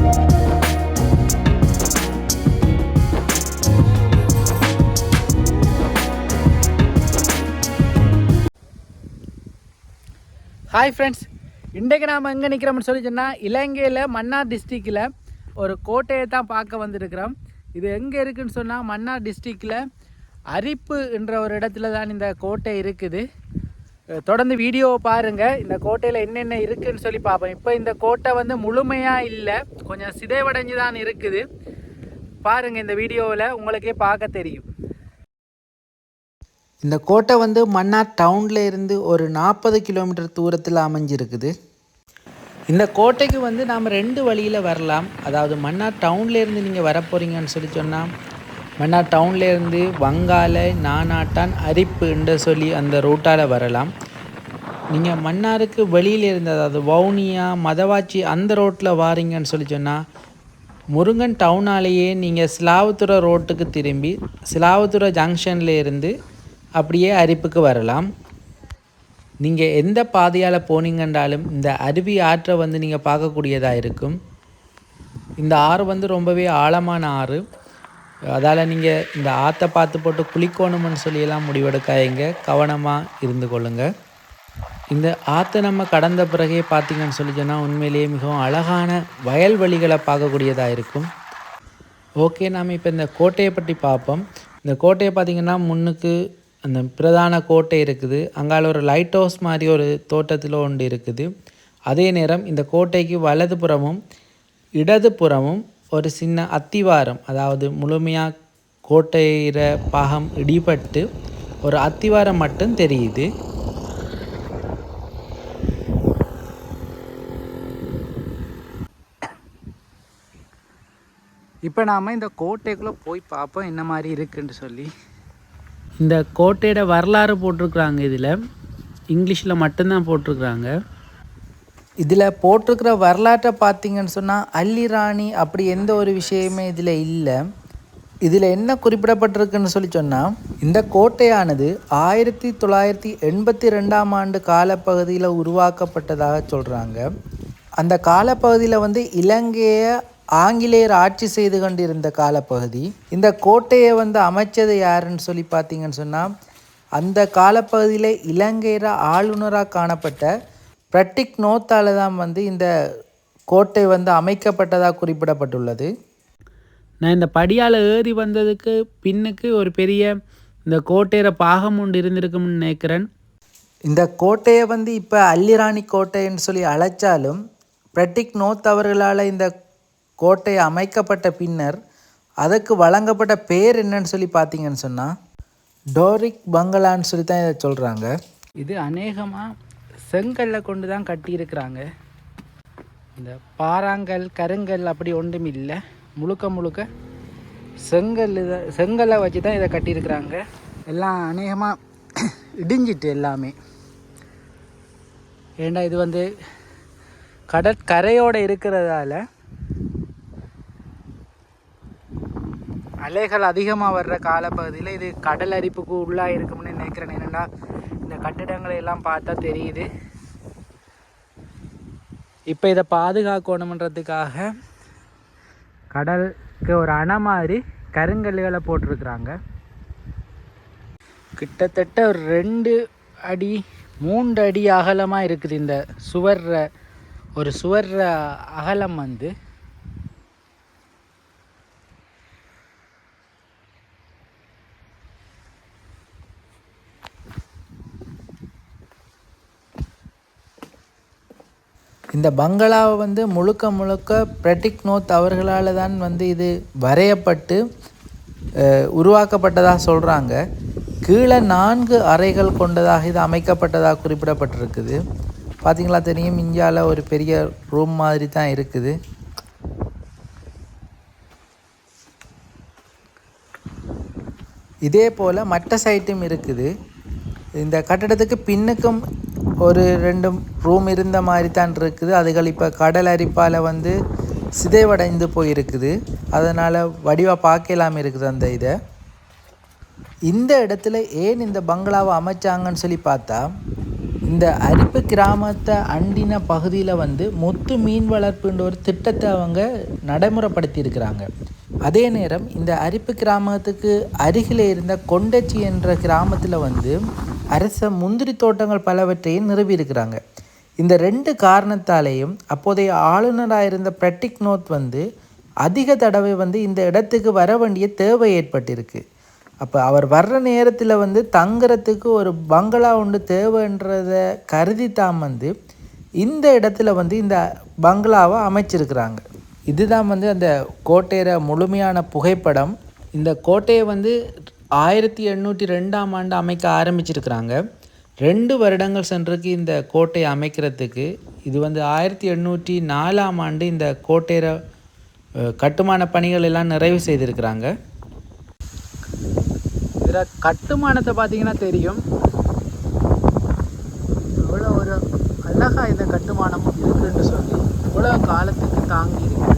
Hi friends இன்றைக்கு நாம் எங்கே நிற்கிறோம்னு சொல்லி சொன்னால் இலங்கையில் மன்னார் டிஸ்ட்ரிக்டில் ஒரு கோட்டையை தான் பார்க்க வந்திருக்கிறோம். இது எங்கே இருக்குதுன்னு சொன்னால் மன்னார் டிஸ்ட்ரிக்டில் அரிப்பு என்ற ஒரு இடத்துல தான் இந்த கோட்டை இருக்குது. தொடர்ந்து வீடியோவை பாருங்கள் இந்த கோட்டையில் என்னென்ன இருக்குன்னு சொல்லி பார்ப்போம். இப்போ இந்த கோட்டை வந்து முழுமையாக இல்லை கொஞ்சம் சிதைவடைஞ்சு தான் இருக்குது. பாருங்கள் இந்த வீடியோவில் உங்களுக்கே பார்க்க தெரியும். இந்த கோட்டை வந்து மன்னார் டவுனில் இருந்து ஒரு நாற்பது கிலோமீட்டர் தூரத்தில் அமைஞ்சிருக்குது. இந்த கோட்டைக்கு வந்து நாம் ரெண்டு வழியில் வரலாம். அதாவது மன்னார் டவுன்லேருந்து நீங்கள் வர போகிறீங்கன்னு சொல்லி சொன்னால் மன்னார் டவுன்லேருந்து வங்காள நானாட்டான் அரிப்பு என்று சொல்லி அந்த ரூட்டால் வரலாம். நீங்கள் மன்னாருக்கு வெளியில் இருந்த அதாவது வவுனியா மதவாச்சி அந்த ரோட்டில் வாரீங்கன்னு சொல்லி சொன்னால் முருங்கன் டவுனாலேயே நீங்கள் சிலாவத்துறை ரோட்டுக்கு திரும்பி சிலாவத்துறை ஜங்ஷனில் இருந்து அப்படியே அரிப்புக்கு வரலாம். நீங்கள் எந்த பாதையால் போனீங்கன்றாலும் இந்த அருவி ஆற்றை வந்து நீங்கள் பார்க்கக்கூடியதாக இருக்கும். இந்த ஆறு வந்து ரொம்பவே ஆழமான ஆறு. அதால் நீங்கள் இந்த ஆற்றை பார்த்து போட்டு குளிக்கணும்னு சொல்லியெல்லாம் முடிவெடுக்காதீங்க. கவனமாக இருந்து கொள்ளுங்கள் இந்த ஆற்றை நம்ம கடந்த பிறகே பார்த்தீங்கன்னு சொல்லி சொன்னால் உண்மையிலேயே மிகவும் அழகான வயல்வெளிகளை பார்க்கக்கூடியதாக இருக்கும். ஓகே நாம் இப்போ இந்த கோட்டையை பற்றி பார்ப்போம். இந்த கோட்டையை பார்த்திங்கன்னா முன்னுக்கு அந்த பிரதான கோட்டை இருக்குது. அங்கால ஒரு லைட் ஹவுஸ் மாதிரி ஒரு தோட்டத்தில் ஒன்று இருக்குது. அதே நேரம் இந்த கோட்டைக்கு வலதுபுறமும் இடதுபுறமும் ஒரு சின்ன அத்திவாரம் அதாவது முழுமையாக கோட்டையிற பாகம் இடிபட்டு ஒரு அத்திவாரம் மட்டும் தெரியுது. இப்போ நாம் இந்த கோட்டைக்குள்ளே போய் பார்ப்போம் என்ன மாதிரி இருக்குன்னு சொல்லி. இந்த கோட்டையோட வரலாறு போட்டிருக்குறாங்க இதில். இங்கிலீஷில் மட்டும்தான் போட்டிருக்குறாங்க. இதில் போட்டிருக்கிற வரலாற்றை பார்த்தீங்கன்னு சொன்னால் அல்லிராணி அப்படி எந்த ஒரு விஷயமே இதில் இல்லை. இதில் என்ன குறிப்பிடப்பட்டிருக்குன்னு சொல்லி சொன்னால் இந்த கோட்டையானது ஆயிரத்தி தொள்ளாயிரத்தி எண்பத்தி ரெண்டாம் ஆண்டு காலப்பகுதியில் உருவாக்கப்பட்டதாக சொல்கிறாங்க அந்த காலப்பகுதியில் வந்து இலங்கையை ஆங்கிலேயர் ஆட்சி செய்து கொண்டிருந்த காலப்பகுதி. இந்த கோட்டையை வந்து அமைச்சது யாருன்னு சொல்லி பார்த்தீங்கன்னு சொன்னால் அந்த காலப்பகுதியில் இலங்கையில் ஆளுநராக காணப்பட்ட பிரட்டிக் நோத்தால தான் வந்து இந்த கோட்டை வந்து அமைக்கப்பட்டதாக குறிப்பிடப்பட்டுள்ளது. நான் இந்த படியால் ஏறி வந்ததுக்கு பின்னுக்கு ஒரு பெரிய இந்த கோட்டையிற பாகம் ஒன்று இருந்திருக்கும்னு நினைக்கிறேன். இந்த கோட்டையை வந்து இப்போ அல்லிராணி கோட்டைன்னு சொல்லி அழைச்சாலும் பிரட்டிக் நோத் அவர்களால் இந்த கோட்டை அமைக்கப்பட்ட பின்னர் அதுக்கு வழங்கப்பட்ட பேர் என்னன்னு சொல்லி பார்த்தீங்கன்னு சொன்னால் டோரிக் பங்களான்னு சொல்லி தான் இதை சொல்கிறாங்க இது அநேகமாக செங்கல்லை கொண்டு தான் கட்டியிருக்கிறாங்க. இந்த பாறாங்கல் கருங்கல் அப்படி ஒன்றும் இல்லை. முழுக்க முழுக்க செங்கல் இதை செங்கல்லை வச்சு தான் இதை கட்டியிருக்கிறாங்க. எல்லாம் அநேகமாக இடிஞ்சிட்டு எல்லாமே. ஏண்டா இது வந்து கடற்கரையோடு இருக்கிறதால அலைகள் அதிகமாக வர்ற காலப்பகுதியில் இது கடல் அரிப்புக்கு உள்ளாக இருக்கும்னு நினைக்கிறேன். என்னென்னா கட்டிடங்களை எல்லாம் பார்த்தா தெரியுது. இப்போ இதை பாதுகாக்கணுன்றதுக்காக கடலுக்கு ஒரு அணை மாதிரி கருங்கல்லுகளை போட்டிருக்கிறாங்க. கிட்டத்தட்ட ஒரு ரெண்டு அடி மூன்று அடி அகலமாக இருக்குது இந்த சுவர்ற ஒரு சுவர்ற அகலம் வந்து. இந்த பங்களாவை வந்து முழுக்க முழுக்க பிரட்டிக் நோத் அவர்களால் தான் வந்து இது வரையப்பட்டு உருவாக்கப்பட்டதாக சொல்கிறாங்க கீழே நான்கு அறைகள் கொண்டதாக இது அமைக்கப்பட்டதாக குறிப்பிடப்பட்டிருக்குது. பார்த்தீங்களா தெரியும். இந்தியாவில் ஒரு பெரிய ரூம் மாதிரி தான் இருக்குது. இதே போல் மற்ற சைட்டும் இருக்குது. இந்த கட்டடத்துக்கு பின்னுக்கும் ஒரு ரெண்டு ரூம் இருந்த மாதிரி தான் இருக்குது. அதுகள் இப்போ கடல் அரிப்பால் வந்து சிதைவடைந்து போயிருக்குது. அதனால் வடிவாக பார்க்கலாம் இருக்குது அந்த இதை. இந்த இடத்துல ஏன் இந்த பங்களாவை அமைச்சாங்கன்னு சொல்லி பார்த்தா இந்த அரிப்பு கிராமத்தை அண்டின பகுதியில் வந்து முத்து மீன் வளர்ப்புன்ற ஒரு திட்டத்தை அவங்க நடைமுறைப்படுத்தியிருக்கிறாங்க. அதே நேரம் இந்த அரிப்பு கிராமத்துக்கு அருகில் இருந்த கொண்டச்சி என்ற கிராமத்தில் வந்து அரச முந்திரி தோட்டங்கள் பலவற்றையும் நிறுவி இருக்கிறாங்க இந்த ரெண்டு காரணத்தாலேயும் அப்போதைய ஆளுநராக இருந்த பிரட்டிக் நோத் வந்து அதிக தடவை வந்து இந்த இடத்துக்கு வர வேண்டிய தேவை ஏற்பட்டிருக்கு. அப்போ அவர் வர்ற நேரத்தில் வந்து தங்குறதுக்கு ஒரு பங்களா ஒன்று தேவைன்றதை கருதி தான் வந்து இந்த இடத்துல வந்து இந்த பங்களாவை அமைச்சிருக்கிறாங்க. இதுதான் வந்து அந்த கோட்டையிற முழுமையான புகைப்படம். இந்த கோட்டையை வந்து ஆயிரத்தி எண்ணூற்றி ரெண்டாம் ஆண்டு அமைக்க ஆரம்பிச்சிருக்கிறாங்க. ரெண்டு வருடங்கள் சென்றிருக்கு இந்த கோட்டையை அமைக்கிறதுக்கு இது வந்து ஆயிரத்தி எண்ணூற்றி நாலாம் ஆண்டு இந்த கோட்டையிற கட்டுமான பணிகள் எல்லாம் நிறைவு செய்திருக்கிறாங்க. இதில் கட்டுமானத்தை பார்த்தீங்கன்னா தெரியும். இவ்வளோ ஒரு அழகாக இந்த கட்டுமானம் இருக்குன்னு சொல்லி இவ்வளோ காலத்துக்கு தாங்கி இருக்கு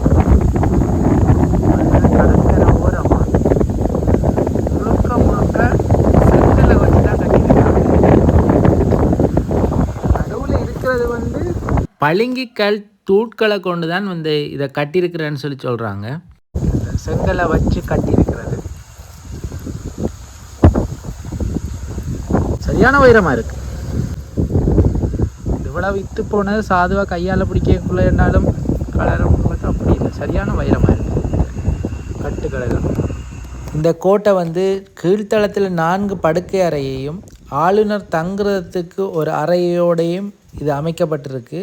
நல்ல கடற்கரை ஓரமா முழுக்க முழுக்க செங்கலை வச்சு தான் கட்டியிருக்காங்க இருக்கிறது வந்து பளிங்கிக்கல் தூட்களை கொண்டு தான் வந்து இதை கட்டியிருக்கிறேன்னு சொல்லி சொல்கிறாங்க செங்கலை வச்சு கட்டியிருக்கிறது. சரியான உயரமாக இருக்கு. இவ்வளவு வித்து போனது சாதுவாக கையால் பிடிக்கக்குள்ள என்னாலும் கலரும் அப்படி இல்லை. சரியான வைரமாக இருக்கு கட்டுக்கடகம் இந்த கோட்டை வந்து கீழ்த்தளத்தில் நான்கு படுக்கை அறையையும் ஆளுநர் தங்குறதுக்கு ஒரு அறையோடையும் இது அமைக்கப்பட்டிருக்கு.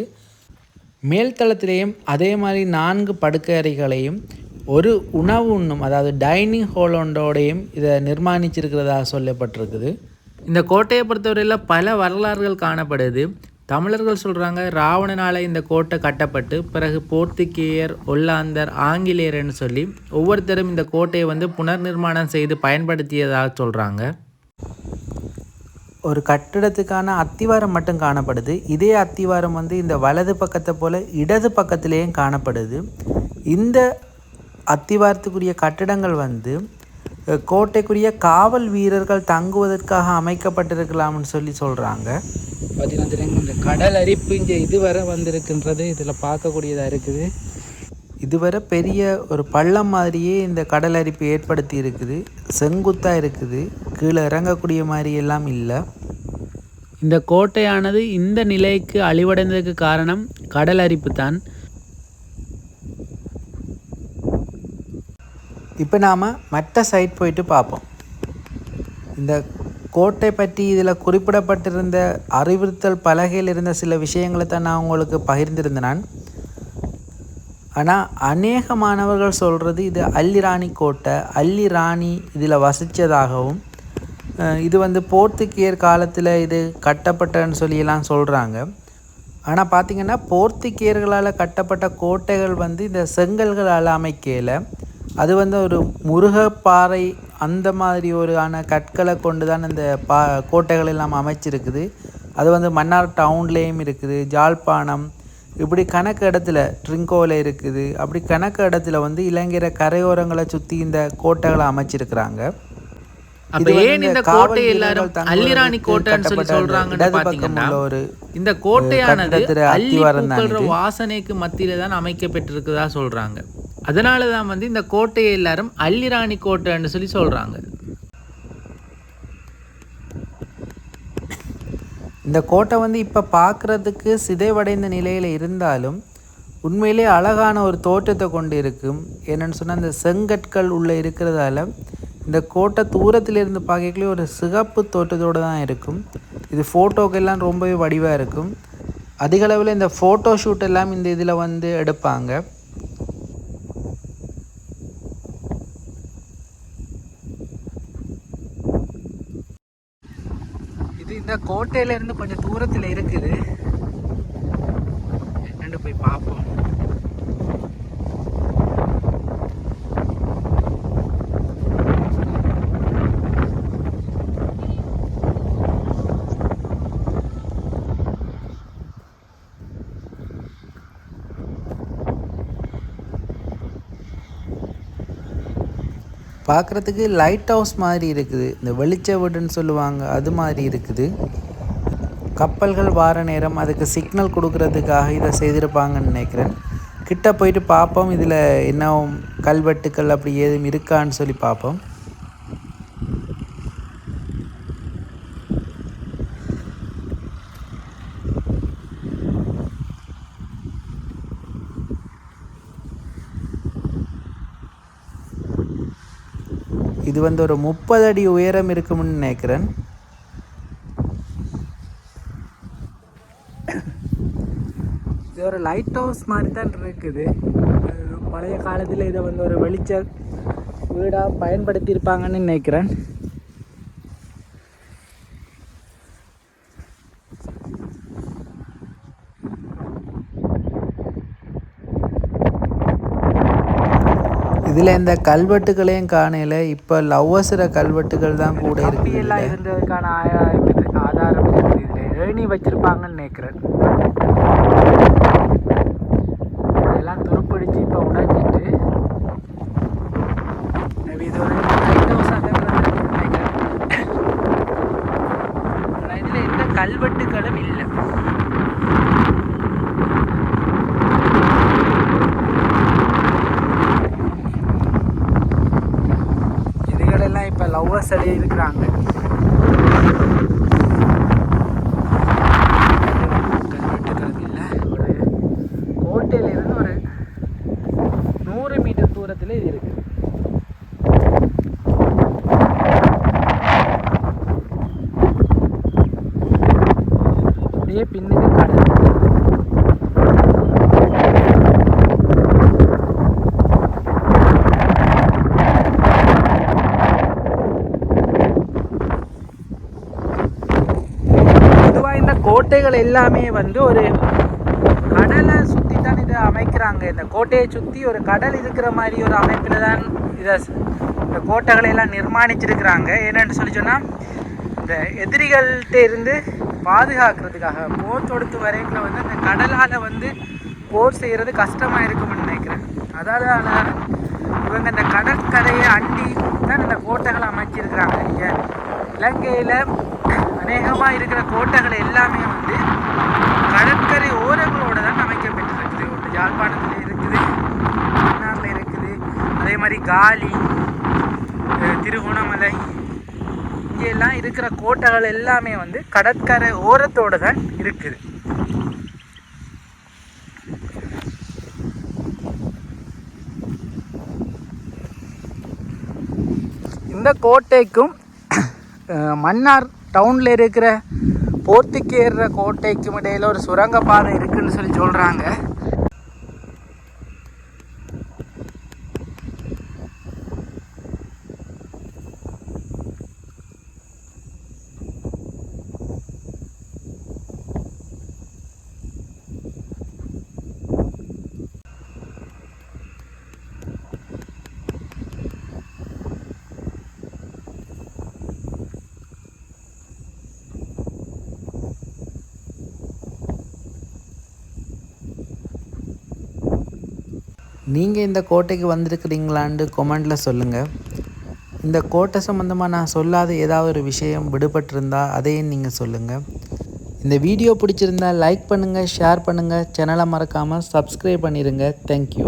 மேல்தளத்திலேயும் அதே மாதிரி நான்கு படுக்கை அறைகளையும் ஒரு உணவு உண்ணும் அதாவது டைனிங் ஹால் ஒன்றோடையும் இதை நிர்மாணிச்சிருக்கிறதாக சொல்லப்பட்டிருக்குது. இந்த கோட்டையை பொறுத்தவரையில் பல வரலாறுகள் காணப்படுது. தமிழர்கள் சொல்கிறாங்க ராவணனால் இந்த கோட்டை கட்டப்பட்டு பிறகு போர்த்துகேயர் ஒல்லாந்தர் ஆங்கிலேயர்னு சொல்லி ஒவ்வொருத்தரும் இந்த கோட்டையை வந்து புனர் நிர்மாணம் செய்து பயன்படுத்தியதாக சொல்கிறாங்க ஒரு கட்டிடத்துக்கான அத்திவாரம் மட்டும் காணப்படுது. இதே அத்திவாரம் வந்து இந்த வலது பக்கத்தை போல் இடது பக்கத்துலேயும் காணப்படுது. இந்த அத்திவாரத்துக்குரிய கட்டிடங்கள் வந்து கோட்டைக்குரிய காவல் வீரர்கள் தங்குவதற்காக அமைக்கப்பட்டிருக்கலாம்னு சொல்லி சொல்கிறாங்க பார்த்தீங்கன்னா இந்த கடல் அரிப்பு இங்கே இதுவரை வந்திருக்குன்றது. இதில் பார்க்கக்கூடியதாக இருக்குது. இதுவரை பெரிய ஒரு பள்ளம் மாதிரியே இந்த கடல் அரிப்பு ஏற்படுத்தி இருக்குது. செங்குத்தாக இருக்குது. கீழே இறங்கக்கூடிய மாதிரி எல்லாம் இல்லை. இந்த கோட்டையானது இந்த நிலைக்கு அழிவடைந்ததுக்கு காரணம் கடல் அரிப்பு தான். இப்போ நாம் மற்ற சைட் போயிட்டு பார்ப்போம் இந்த கோட்டை பற்றி இதில் குறிப்பிடப்பட்டிருந்த அறிவுறுத்தல் பலகையில் இருந்த சில விஷயங்களை தான் நான் உங்களுக்கு பகிர்ந்திருந்தேன். நான் ஆனால் அநேக மாணவர்கள் சொல்கிறது இது அல்லிராணி கோட்டை அல்லிராணி இதில் வசித்ததாகவும் இது வந்து போர்த்துக்கியர் காலத்தில் இது கட்டப்பட்டன்னு சொல்லியெல்லாம் சொல்கிறாங்க ஆனால் பார்த்திங்கன்னா போர்த்துக்கியர்களால் கட்டப்பட்ட கோட்டைகள் வந்து இந்த செங்கல்களால் அமைக்கல. அது வந்து ஒரு முருகப்பாறை அந்த மாதிரி ஒரு ஆன கற்களை கொண்டு தான் இந்த பா கோட்டைகள் எல்லாம் அமைச்சிருக்குது. அது வந்து மன்னார் டவுன்லேயும் இருக்குது. ஜாழ்ப்பாணம் இப்படி கணக்கு இடத்துல ட்ரிங்கோவில் இருக்குது. அப்படி கணக்கு இடத்துல வந்து இலங்கையர கரையோரங்களை சுற்றி இந்த கோட்டைகளை அமைச்சிருக்கிறாங்க. அப்ப ஏன் இந்த கோட்டை எல்லாரும் அல்லிராணி கோட்டைன்னு சொல்லி சொல்றாங்கன்னு பாத்தீங்கன்னா இந்த கோட்டையானது அள்ளி பூக்கள்ற. வாசனைக்கு மத்தியில தான் அமைக்கப்பட்டிருக்குதா சொல்றாங்க. அதனால தான் வந்து இந்த கோட்டையை எல்லாரும் அல்லிராணி கோட்டைன்னு சொல்லி சொல்றாங்க. இந்த கோட்டை வந்து இப்போ பார்க்குறதுக்கு சிதைவடைந்த நிலையில் இருந்தாலும் உண்மையிலே அழகான ஒரு தோற்றத்தை கொண்டு இருக்கும் என்னென்னு சொன்னால் இந்த செங்கற்கள் உள்ளே இருக்கிறதால இந்த கோட்டை தூரத்திலிருந்து இருந்து ஒரு சிகப்பு தோற்றத்தோடு தான் இருக்கும். இது ஃபோட்டோக்கெல்லாம் ரொம்பவே வடிவாக இருக்கும். அதிகளவில் இந்த ஃபோட்டோ ஷூட் எல்லாம் இந்த இதில் வந்து எடுப்பாங்க. கோட்டையிலேருந்து இந்த கொஞ்சம் தூரத்தில் இருக்குது. என்னென்னு போய் பார்ப்போம். பார்க்குறதுக்கு லைட் ஹவுஸ் மாதிரி இருக்குது. இந்த வெளிச்ச வீடுன்னு சொல்லுவாங்க அது மாதிரி இருக்குது. கப்பல்கள் வார நேரம் அதுக்கு சிக்னல் கொடுக்கறதுக்காக இதை செய்திருப்பாங்கன்னு நினைக்கிறேன். கிட்ட போயிட்டு பார்ப்போம் இதில் என்ன கல்வெட்டுக்கள் அப்படி ஏதும் இருக்கான்னு சொல்லி பார்ப்போம். இது வந்து ஒரு முப்பது அடி உயரம் இருக்கும்னு நினைக்கிறேன். இது ஒரு லைட் ஹவுஸ் மாதிரி தான் இருக்குது. பழைய காலத்தில் இதை வந்து ஒரு வெளிச்ச வீடாக பயன்படுத்தியிருப்பாங்கன்னு நினைக்கிறேன். இதில் இந்த கல்வெட்டுகளையும் காணையில் இப்போ லவ்வசுர கல்வெட்டுகள் தான் கூட இருக்குது எல்லாம் இருந்ததுக்கான ஆதாரம் இருக்குது. இதில் ஏணி வச்சிருப்பாங்கன்னு நினைக்கிறேன் இதெல்லாம் துருப்பிடிச்சு இப்போ உடைச்சிட்டு maybe இது ஒரு light house ஆக கூட இருக்கும்னு நினைக்கிறேன். ஆனா இதுல எந்த கல்வெட்டுகளும் இல்லை இதுகளெல்லாம் இப்போ லவ்வர்ஸ் அடி இருக்கிறாங்க கல்வெட்டுகள் இல்லை ஒரு கோட்டையில இருந்து ஒரு நூறு மீட்டர் தூரத்தில் இது இருக்கு அப்படியே பின்னுக்கு கடல் பொதுவாக இந்த கோட்டைகள் எல்லாமே வந்து ஒரு கடலை சுற்றி தான் இதை அமைக்கிறாங்க. இந்த கோட்டையை சுற்றி ஒரு கடல் இருக்கிற மாதிரி ஒரு அமைப்பில் தான் இதை இந்த கோட்டைகளை எல்லாம் நிர்மாணிச்சிருக்கிறாங்க. என்னென்னு சொல்லி சொன்னால் இந்த எதிரிகள்கிட்ட இருந்து பாதுகாக்கிறதுக்காக போர் தொடுத்து வரைக்கும் வந்து அந்த கடலால் வந்து போர் செய்கிறது கஷ்டமாக இருக்கும்னு நினைக்கிறேன். அதால் இவங்க இந்த கடற்கரையை அண்டி தான் இந்த கோட்டைகளை அமைச்சிருக்கிறாங்க. இங்கே இலங்கையில் அநேகமாக இருக்கிற கோட்டைகள் எல்லாமே வந்து கடற்கரை ஓரங்களோட தான் அமைக்கப்பட்டிருக்குது. ஒன்று யாழ்ப்பாணத்தில் இருக்குது மன்னாரில் இருக்குது அதே மாதிரி காலி திருகோணமலை இங்கெல்லாம் இருக்கிற கோட்டைகள் எல்லாமே வந்து கடற்கரை ஓரத்தோடு தான் இருக்குது. இந்த கோட்டைக்கும் மன்னார் டவுனில் இருக்கிற போர்த்துக்கேற கோட்டைக்கும் இடையில் ஒரு சுரங்கப்பாதை இருக்குதுன்னு சொல்லி சொல்கிறாங்க நீங்கள் இந்த கோட்டைக்கு வந்திருக்கிறீங்களான்னு கொமெண்டில் சொல்லுங்கள் இந்த கோட்டை சம்மந்தமாக நான் சொல்லாத ஏதாவது ஒரு விஷயம் விடுபட்டிருந்தால் அதையும் நீங்கள் சொல்லுங்கள் இந்த வீடியோ பிடிச்சிருந்தா லைக் பண்ணுங்கள் ஷேர் பண்ணுங்கள் சேனலை மறக்காமல் சப்ஸ்கிரைப் பண்ணிடுங்க தேங்க்யூ